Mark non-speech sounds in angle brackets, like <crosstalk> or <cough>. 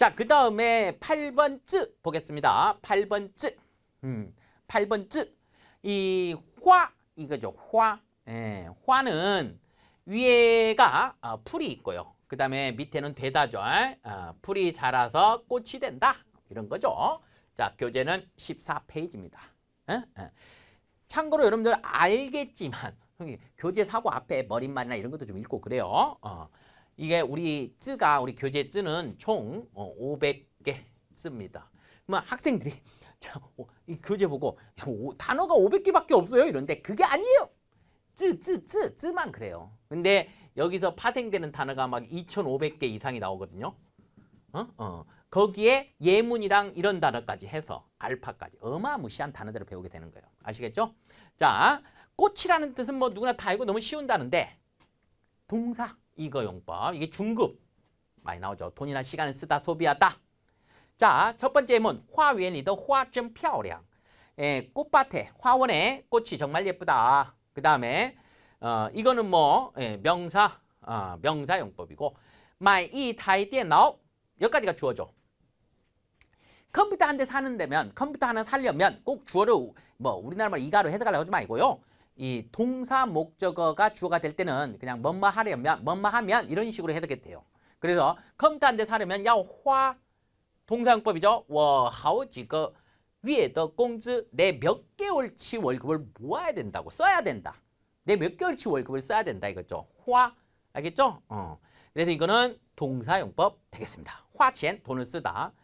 자, 그 다음에 8번 쯔 보겠습니다. 8번 쯔. 음, 8번 쯔. 이 화, 이거죠. 화. 예, 화는 위에가 어, 풀이 있고요. 그 다음에 밑에는 되다죠. 어, 풀이 자라서 꽃이 된다. 이런 거죠. 자, 교재는 14페이지입니다. 예? 예. 참고로 여러분들 알겠지만 <laughs> 교재 사고 앞에 머릿말이나 이런 것도 좀 읽고 그래요. 어. 이게 우리 쯔가 우리 교재 쯔는 총 어, 500개 씁니다. 그러면 학생들이 <laughs> 자, 어, 이 교재 보고 단어가 500개밖에 없어요. 이런데 그게 아니에요. 쯔, 쯔, 쯔, 쯔만 그래요. 근데 여기서 파생되는 단어가 막 2,500개 이상이 나오거든요. 어? 어. 거기에 예문이랑 이런 단어까지 해서 알파까지 어마무시한 단어들을 배우게 되는 거예요. 아시겠죠? 자, 꽃이라는 뜻은 뭐 누구나 다 알고 너무 쉬운 단어인데 동사 이거 용법. 이게 중급. 많이 나오죠. 돈이나 시간을 쓰다 소비하다. 자, 첫 번째 문. 화위엔리더 화점 표량. 예, 꽃밭에 화원에 꽃이 정말 예쁘다. 그 다음에 어, 이거는 뭐 예, 명사 어, 명사 용법이고 마이 타이 띠나오 여기까지가 주어죠. 컴퓨터 한 대 사는 데면 컴퓨터 하나 살려면 꼭 주어를 뭐 우리나라 말 이가로 해석하려고 하지 말고요. 이 동사 목적어가 주어가 될 때는 그냥 뭐뭐 하려면 뭐뭐 하면 이런 식으로 해석이 돼요. 그래서 컴퓨터 한 대 사려면 야화 동사용법이죠. 워하우지거 위에 더 공즈 내 몇 개월치 월급을 모아야 된다고 써야 된다. 내 몇 개월치 월급을 써야 된다 이거죠. 화 알겠죠? 어. 그래서 이거는 동사용법 되겠습니다. 화첸 돈을 쓰다.